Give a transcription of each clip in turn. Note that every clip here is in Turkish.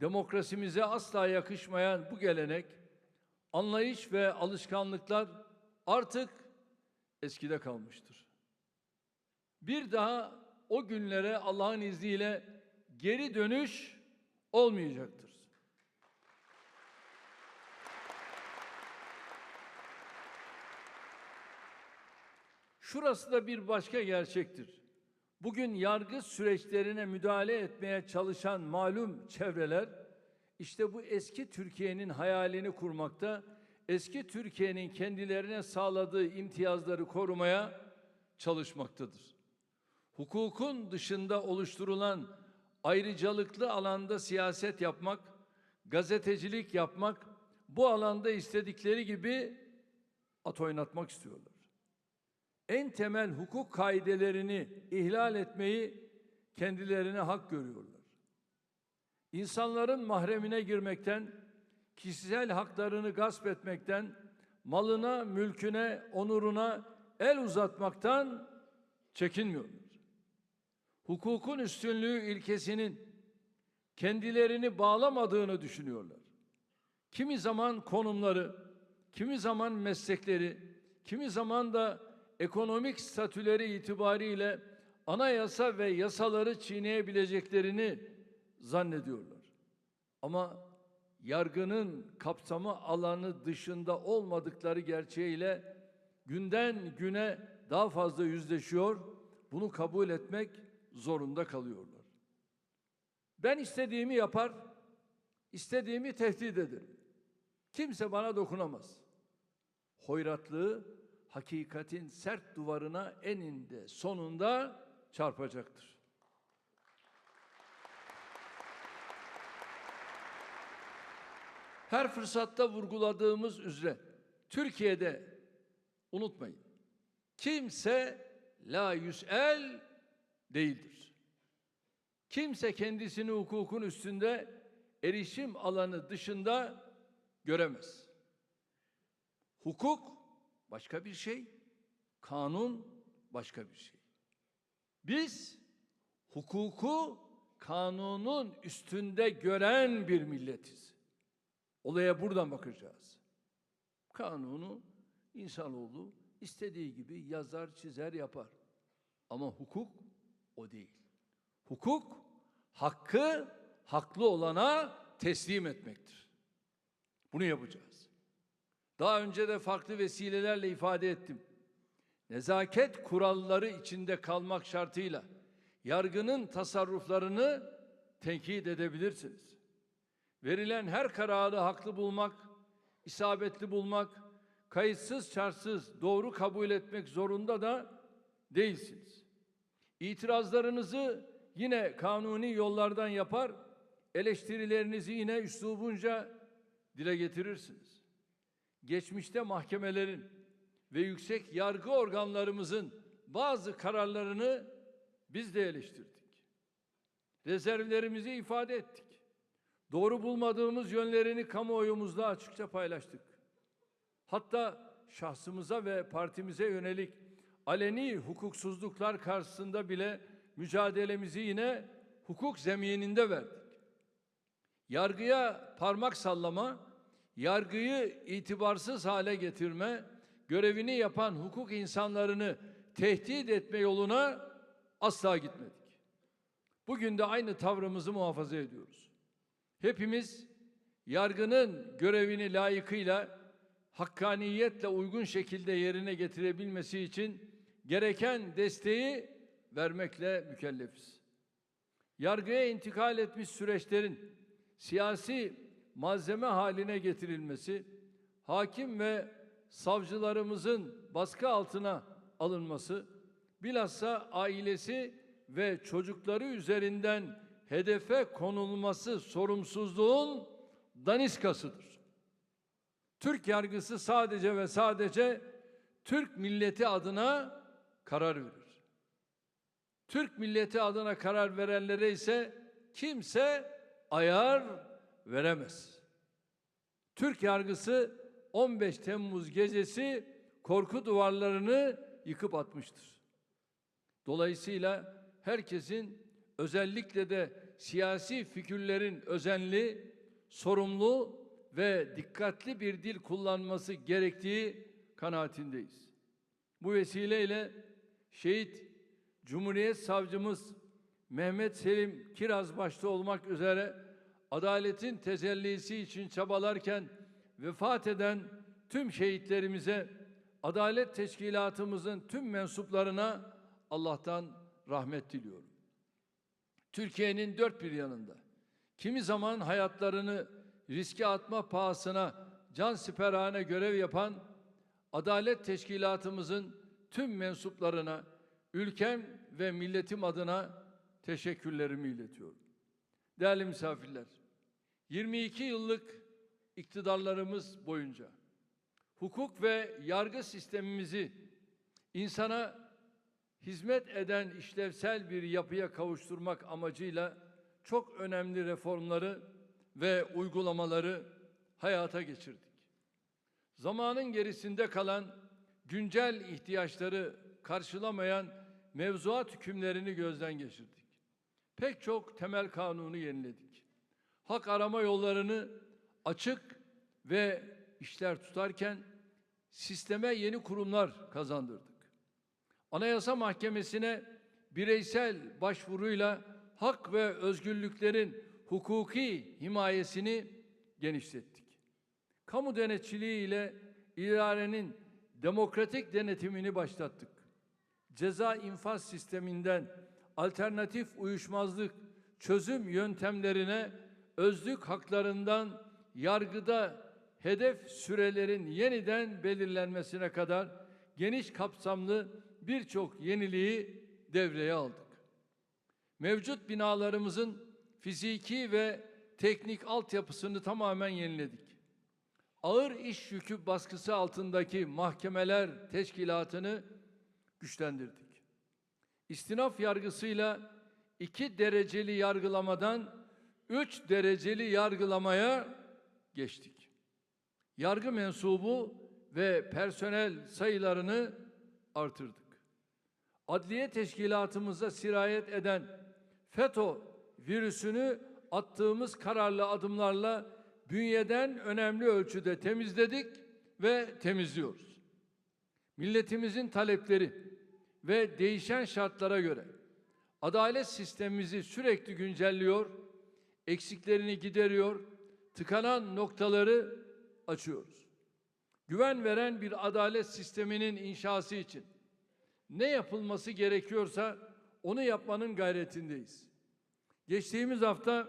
Demokrasimize asla yakışmayan bu gelenek, anlayış ve alışkanlıklar artık eskide kalmıştır. Bir daha o günlere Allah'ın izniyle geri dönüş olmayacaktır. Şurası da bir başka gerçektir. Bugün yargı süreçlerine müdahale etmeye çalışan malum çevreler işte bu eski Türkiye'nin hayalini kurmakta, eski Türkiye'nin kendilerine sağladığı imtiyazları korumaya çalışmaktadır. Hukukun dışında oluşturulan ayrıcalıklı alanda siyaset yapmak, gazetecilik yapmak, bu alanda istedikleri gibi at oynatmak istiyorlar en temel hukuk kaidelerini ihlal etmeyi kendilerine hak görüyorlar. İnsanların mahremine girmekten, kişisel haklarını gasp etmekten, malına, mülküne, onuruna el uzatmaktan çekinmiyorlar. Hukukun üstünlüğü ilkesinin kendilerini bağlamadığını düşünüyorlar. Kimi zaman konumları, kimi zaman meslekleri, kimi zaman da ekonomik statüleri itibariyle anayasa ve yasaları çiğneyebileceklerini zannediyorlar. Ama yargının kapsamı alanı dışında olmadıkları gerçeğiyle günden güne daha fazla yüzleşiyor. Bunu kabul etmek zorunda kalıyorlar. Ben istediğimi yapar, istediğimi tehdit ederim. Kimse bana dokunamaz. Hoyratlığı hakikatin sert duvarına eninde sonunda çarpacaktır. Her fırsatta vurguladığımız üzere Türkiye'de unutmayın. Kimse la yüsel değildir. Kimse kendisini hukukun üstünde erişim alanı dışında göremez. Hukuk başka bir şey, kanun başka bir şey. Biz hukuku kanunun üstünde gören bir milletiz. Olaya buradan bakacağız. Kanunu insanoğlu istediği gibi yazar, çizer, yapar. Ama hukuk o değil. Hukuk hakkı haklı olana teslim etmektir. Bunu yapacağız. Daha önce de farklı vesilelerle ifade ettim. Nezaket kuralları içinde kalmak şartıyla yargının tasarruflarını tenkit edebilirsiniz. Verilen her kararı haklı bulmak, isabetli bulmak, kayıtsız şartsız doğru kabul etmek zorunda da değilsiniz. İtirazlarınızı yine kanuni yollardan yapar, eleştirilerinizi yine üslubunca dile getirirsiniz geçmişte mahkemelerin ve yüksek yargı organlarımızın bazı kararlarını biz de eleştirdik. Rezervlerimizi ifade ettik. Doğru bulmadığımız yönlerini kamuoyumuzda açıkça paylaştık. Hatta şahsımıza ve partimize yönelik aleni hukuksuzluklar karşısında bile mücadelemizi yine hukuk zemininde verdik. Yargıya parmak sallama, yargıyı itibarsız hale getirme, görevini yapan hukuk insanlarını tehdit etme yoluna asla gitmedik. Bugün de aynı tavrımızı muhafaza ediyoruz. Hepimiz yargının görevini layıkıyla, hakkaniyetle uygun şekilde yerine getirebilmesi için gereken desteği vermekle mükellefiz. Yargıya intikal etmiş süreçlerin siyasi malzeme haline getirilmesi, hakim ve savcılarımızın baskı altına alınması, bilhassa ailesi ve çocukları üzerinden hedefe konulması sorumsuzluğun daniskasıdır. Türk yargısı sadece ve sadece Türk milleti adına karar verir. Türk milleti adına karar verenlere ise kimse ayar veremez. Türk yargısı 15 Temmuz gecesi korku duvarlarını yıkıp atmıştır. Dolayısıyla herkesin özellikle de siyasi figürlerin özenli, sorumlu ve dikkatli bir dil kullanması gerektiği kanaatindeyiz. Bu vesileyle şehit Cumhuriyet Savcımız Mehmet Selim Kiraz başta olmak üzere adaletin tecellisi için çabalarken vefat eden tüm şehitlerimize, Adalet Teşkilatımızın tüm mensuplarına Allah'tan rahmet diliyorum. Türkiye'nin dört bir yanında kimi zaman hayatlarını riske atma pahasına can siperhane görev yapan Adalet Teşkilatımızın tüm mensuplarına ülkem ve milletim adına teşekkürlerimi iletiyorum. Değerli misafirler, 22 yıllık iktidarlarımız boyunca hukuk ve yargı sistemimizi insana hizmet eden işlevsel bir yapıya kavuşturmak amacıyla çok önemli reformları ve uygulamaları hayata geçirdik. Zamanın gerisinde kalan güncel ihtiyaçları karşılamayan mevzuat hükümlerini gözden geçirdik. Pek çok temel kanunu yeniledik. Hak arama yollarını açık ve işler tutarken sisteme yeni kurumlar kazandırdık. Anayasa Mahkemesi'ne bireysel başvuruyla hak ve özgürlüklerin hukuki himayesini genişlettik. Kamu denetçiliği ile idarenin demokratik denetimini başlattık. Ceza infaz sisteminden alternatif uyuşmazlık çözüm yöntemlerine özlük haklarından yargıda hedef sürelerin yeniden belirlenmesine kadar geniş kapsamlı birçok yeniliği devreye aldık. Mevcut binalarımızın fiziki ve teknik altyapısını tamamen yeniledik. Ağır iş yükü baskısı altındaki mahkemeler teşkilatını güçlendirdik. İstinaf yargısıyla iki dereceli yargılamadan üç dereceli yargılamaya geçtik. Yargı mensubu ve personel sayılarını artırdık. Adliye teşkilatımıza sirayet eden FETÖ virüsünü attığımız kararlı adımlarla bünyeden önemli ölçüde temizledik ve temizliyoruz. Milletimizin talepleri ve değişen şartlara göre adalet sistemimizi sürekli güncelliyor, eksiklerini gideriyor, tıkanan noktaları açıyoruz. Güven veren bir adalet sisteminin inşası için ne yapılması gerekiyorsa onu yapmanın gayretindeyiz. Geçtiğimiz hafta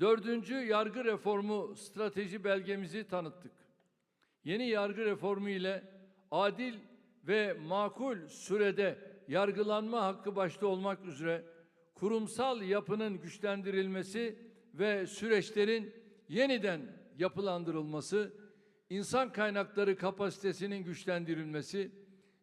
dördüncü yargı reformu strateji belgemizi tanıttık. Yeni yargı reformu ile adil ve makul sürede yargılanma hakkı başta olmak üzere kurumsal yapının güçlendirilmesi ve süreçlerin yeniden yapılandırılması, insan kaynakları kapasitesinin güçlendirilmesi,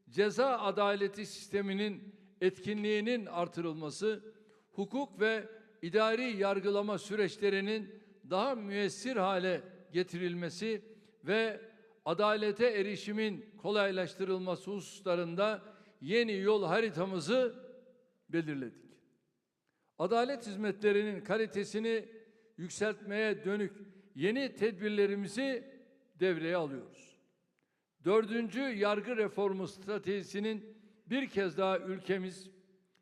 ceza adaleti sisteminin etkinliğinin artırılması, hukuk ve idari yargılama süreçlerinin daha müessir hale getirilmesi ve adalete erişimin kolaylaştırılması hususlarında yeni yol haritamızı belirledik. Adalet hizmetlerinin kalitesini yükseltmeye dönük yeni tedbirlerimizi devreye alıyoruz. Dördüncü yargı reformu stratejisinin bir kez daha ülkemiz,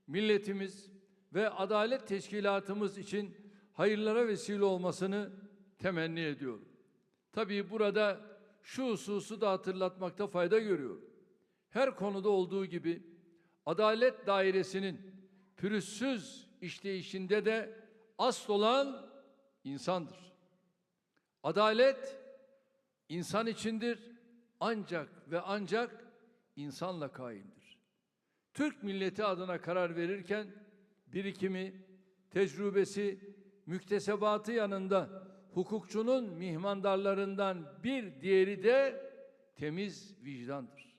milletimiz ve adalet teşkilatımız için hayırlara vesile olmasını temenni ediyorum. Tabii burada şu hususu da hatırlatmakta fayda görüyorum. Her konuda olduğu gibi adalet dairesinin pürüzsüz işleyişinde de asıl olan insandır. Adalet insan içindir ancak ve ancak insanla kaimdir. Türk milleti adına karar verirken birikimi, tecrübesi, müktesebatı yanında hukukçunun mihmandarlarından bir diğeri de temiz vicdandır.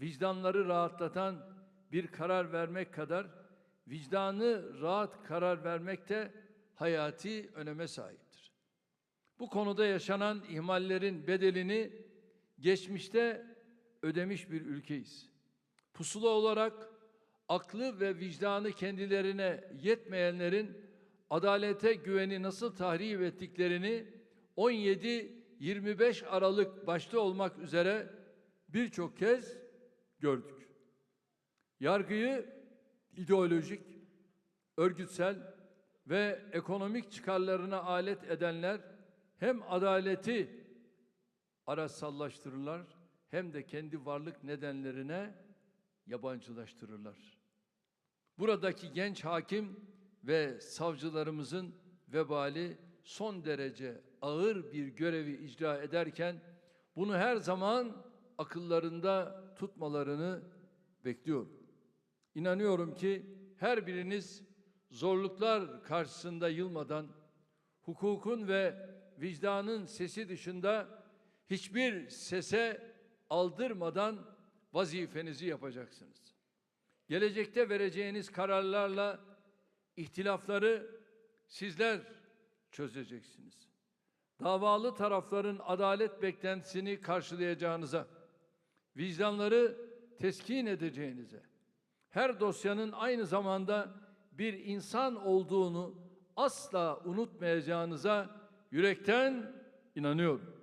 Vicdanları rahatlatan bir karar vermek kadar vicdanı rahat karar vermek de hayati öneme sahiptir. Bu konuda yaşanan ihmallerin bedelini geçmişte ödemiş bir ülkeyiz. Pusula olarak aklı ve vicdanı kendilerine yetmeyenlerin adalete güveni nasıl tahrip ettiklerini 17-25 Aralık başta olmak üzere birçok kez gördük. Yargıyı ideolojik, örgütsel ve ekonomik çıkarlarına alet edenler hem adaleti araçsallaştırırlar hem de kendi varlık nedenlerine yabancılaştırırlar. Buradaki genç hakim ve savcılarımızın vebali son derece ağır bir görevi icra ederken bunu her zaman akıllarında tutmalarını bekliyorum. İnanıyorum ki her biriniz zorluklar karşısında yılmadan hukukun ve vicdanın sesi dışında hiçbir sese aldırmadan vazifenizi yapacaksınız. Gelecekte vereceğiniz kararlarla ihtilafları sizler çözeceksiniz. Davalı tarafların adalet beklentisini karşılayacağınıza, vicdanları teskin edeceğinize, her dosyanın aynı zamanda bir insan olduğunu asla unutmayacağınıza yürekten inanıyorum.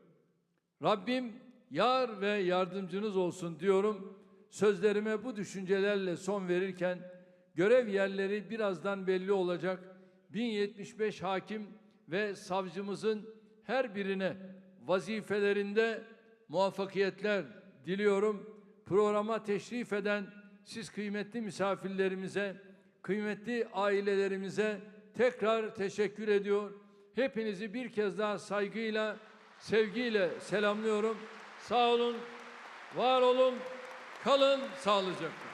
Rabbim yar ve yardımcınız olsun diyorum. Sözlerime bu düşüncelerle son verirken görev yerleri birazdan belli olacak. 1075 hakim ve savcımızın her birine vazifelerinde muvaffakiyetler diliyorum. Programa teşrif eden siz kıymetli misafirlerimize, kıymetli ailelerimize tekrar teşekkür ediyor. Hepinizi bir kez daha saygıyla, sevgiyle selamlıyorum. Sağ olun, var olun, kalın sağlıcakla.